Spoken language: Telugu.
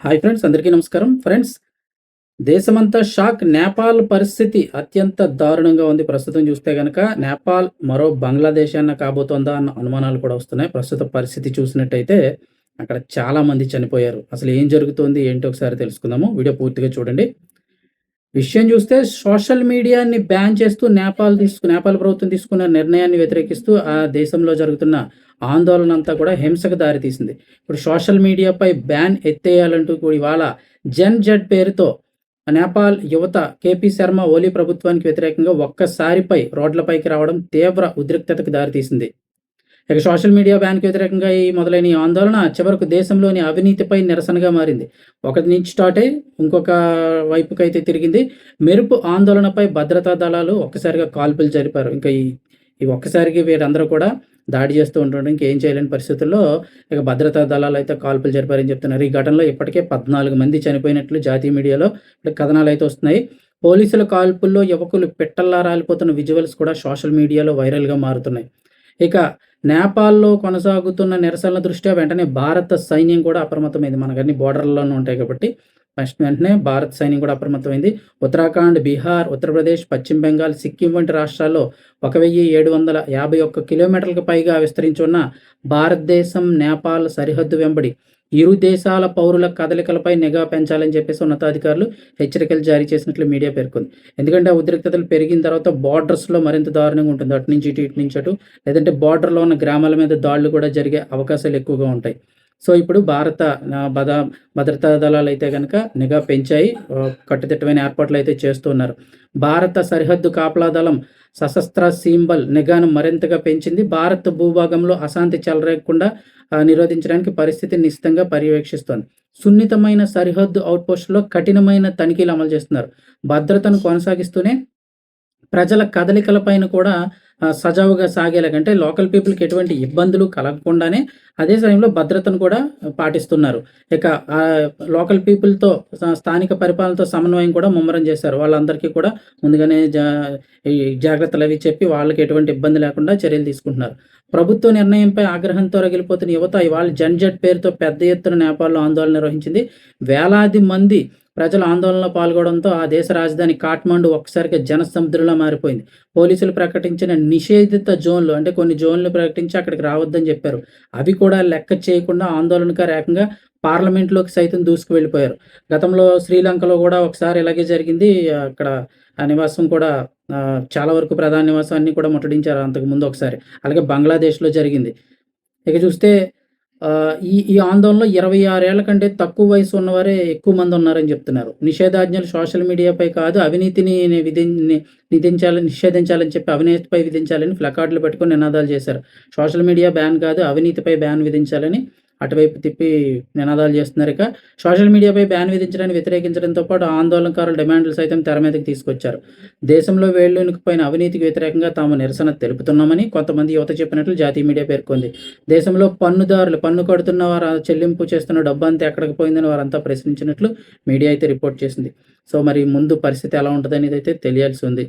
హాయ్ ఫ్రెండ్స్ అందరికీ నమస్కారం. ఫ్రెండ్స్ దేశమంతా షాక్. నేపాల్ పరిస్థితి అత్యంత దారుణంగా ఉంది. ప్రస్తుతం చూస్తే కనుక నేపాల్ మరో బంగ్లాదేశ్ అన్న కాబోతోందా అన్న అనుమానాలు కూడా వస్తున్నాయి. ప్రస్తుత పరిస్థితి చూసినట్టయితే అక్కడ చాలా మంది చనిపోయారు. అసలు ఏం జరుగుతోంది ఏంటి ఒకసారి తెలుసుకుందాము. వీడియో పూర్తిగా చూడండి. విషయం చూస్తే సోషల్ మీడియాని బ్యాన్ చేస్తూ నేపాల్ తీసుకు నేపాల్ ప్రభుత్వం తీసుకున్న నిర్ణయాన్ని వ్యతిరేకిస్తూ ఆ దేశంలో జరుగుతున్న ఆందోళన అంతా కూడా హింసకు దారితీసింది. ఇప్పుడు సోషల్ మీడియాపై బ్యాన్ ఎత్తేయాలంటూ కూడా ఇవాళ జన్ జడ్ పేరుతో నేపాల్ యువత కేపీ శర్మ ఓలీ ప్రభుత్వానికి వ్యతిరేకంగా ఒక్కసారిపై రోడ్లపైకి రావడం తీవ్ర ఉద్రిక్తతకు దారితీసింది. ఇక సోషల్ మీడియా బ్యాన్కి వ్యతిరేకంగా ఈ మొదలైన ఈ ఆందోళన చివరకు దేశంలోని అవినీతిపై నిరసనగా మారింది. ఒకటి నుంచి స్టార్ట్ అయి ఇంకొక వైపుకైతే తిరిగింది. మెరుపు ఆందోళనపై భద్రతా దళాలు ఒక్కసారిగా కాల్పులు జరిపారు. ఇంకా ఈ ఈ ఒక్కసారికి వీరందరూ కూడా దాడి చేస్తూ ఉంటుండడం ఇంకేం చేయలేని పరిస్థితుల్లో ఇక భద్రతా దళాలు అయితే కాల్పులు జరిపారని చెప్తున్నారు. ఈ ఘటనలో ఇప్పటికే పద్నాలుగు మంది చనిపోయినట్లు జాతీయ మీడియాలో కథనాలు అయితే వస్తున్నాయి. పోలీసుల కాల్పుల్లో యువకులు పిట్టల్లా రాలిపోతున్న విజువల్స్ కూడా సోషల్ మీడియాలో వైరల్గా మారుతున్నాయి. ఇక నేపాల్లో కొనసాగుతున్న నిరసనల దృష్ట్యా వెంటనే భారత సైన్యం కూడా అప్రమత్తమైంది. మనకన్నీ బోర్డర్లోనే ఉంటాయి కాబట్టి ఫస్ట్ వెంటనే భారత సైన్యం కూడా అప్రమత్తమైంది. ఉత్తరాఖండ్ బీహార్ ఉత్తరప్రదేశ్ పశ్చిమ బెంగాల్ సిక్కిం వంటి రాష్ట్రాల్లో ఒక వెయ్యి ఏడు వందల యాభై ఒక్క కిలోమీటర్లకు పైగా విస్తరించి ఉన్న భారతదేశం నేపాల్ సరిహద్దు వెంబడి ఇరు దేశాల పౌరుల కదలికలపై నిఘా పెంచాలని చెప్పేసి ఉన్నతాధికారులు హెచ్చరికలు జారీ చేసినట్లు మీడియా పేర్కొంది. ఎందుకంటే ఆ ఉద్రిక్తతలు పెరిగిన తర్వాత బార్డర్స్లో మరింత దారుణంగా ఉంటుంది. అటు నుంచి ఇటు ఇటు నుంచి అటు. లేదంటే బార్డర్లో ఉన్న గ్రామాల మీద దాడులు కూడా జరిగే అవకాశాలు ఎక్కువగా ఉంటాయి. సో ఇప్పుడు భారత భద భద్రతా దళాలు అయితే కనుక నిఘా పెంచాయి కట్టుదిట్టమైన ఏర్పాట్లు అయితే చేస్తున్నారు. భారత సరిహద్దు కాపలా దళం సశస్త్ర సింబల్ నిఘాను మరింతగా పెంచింది. భారత్ భూభాగంలో అశాంతి చెలరేయకుండా నిరోధించడానికి పరిస్థితిని నిశ్చితంగా పర్యవేక్షిస్తోంది. సున్నితమైన సరిహద్దు అవుట్పోస్టులో కఠినమైన తనిఖీలు అమలు చేస్తున్నారు. భద్రతను కొనసాగిస్తూనే ప్రజల కదలికలపైన కూడా సజావుగా సాగేలాగంటే లోకల్ పీపుల్కి ఎటువంటి ఇబ్బందులు కలగకుండానే అదే సమయంలో భద్రతను కూడా పాటిస్తున్నారు. ఇక లోకల్ పీపుల్తో స్థానిక పరిపాలనతో సమన్వయం కూడా ముమ్మరం చేశారు. వాళ్ళందరికీ కూడా ముందుగానే జా జాగ్రత్తలు అవి చెప్పి వాళ్ళకి ఎటువంటి ఇబ్బంది లేకుండా చర్యలు తీసుకుంటున్నారు. ప్రభుత్వ నిర్ణయంపై ఆగ్రహంతో రగిలిపోతున్న యువత ఇవాళ జన్జట్ పేరుతో పెద్ద ఎత్తున నేపాల్లో ఆందోళన నిర్వహించింది. వేలాది మంది ప్రజలు ఆందోళనలో పాల్గొనడంతో ఆ దేశ రాజధాని కాఠ్మండు ఒక్కసారిగా జనసముద్రంలో మారిపోయింది. పోలీసులు ప్రకటించిన నిషేధిత జోన్లు అంటే కొన్ని జోన్లు ప్రకటించి అక్కడికి రావద్దని చెప్పారు. అవి కూడా లెక్క చేయకుండా ఆందోళనకారు ఏకంగా పార్లమెంట్లోకి సైతం దూసుకు వెళ్ళిపోయారు గతంలో శ్రీలంకలో కూడా ఒకసారి ఇలాగే జరిగింది. అక్కడ ఆ నివాసం కూడా చాలా వరకు ప్రధాన నివాసాన్ని కూడా ముట్టడించారు అంతకుముందు ఒకసారి. అలాగే బంగ్లాదేశ్లో జరిగింది. ఇక చూస్తే ఈ ఈ ఆందోళనలో ఇరవై ఆరేళ్ళ కంటే తక్కువ వయసు ఉన్నవారే ఎక్కువ మంది ఉన్నారని చెప్తున్నారు. నిషేధాజ్ఞలు సోషల్ మీడియాపై కాదు అవినీతిని విధి విధించాలని నిషేధించాలని చెప్పి అవినీతిపై విధించాలని ఫ్లకార్డులు పెట్టుకుని నినాదాలు చేశారు. సోషల్ మీడియా బ్యాన్ కాదు అవినీతిపై బ్యాన్ విధించాలని అటువైపు తిప్పి నినాదాలు చేస్తున్నారు. ఇక సోషల్ మీడియాపై బ్యాన్ విధించడాన్ని వ్యతిరేకించడంతో పాటు ఆందోళనకారుల డిమాండ్లు సైతం తెర మీదకి తీసుకొచ్చారు. దేశంలో వేళ్ళునికిపోయిన అవినీతికి వ్యతిరేకంగా తాము నిరసన తెలుపుతున్నామని కొంతమంది యువత చెప్పినట్లు జాతీయ మీడియా పేర్కొంది. దేశంలో పన్నుదారులు పన్ను కడుతున్న వారు చెల్లింపు చేస్తున్న డబ్బు అంతా ఎక్కడికి పోయిందని వారంతా ప్రశ్నించినట్లు మీడియా అయితే రిపోర్ట్ చేసింది. సో మరి ముందు పరిస్థితి ఎలా ఉంటుంది అనేది అయితే తెలియాల్సి ఉంది.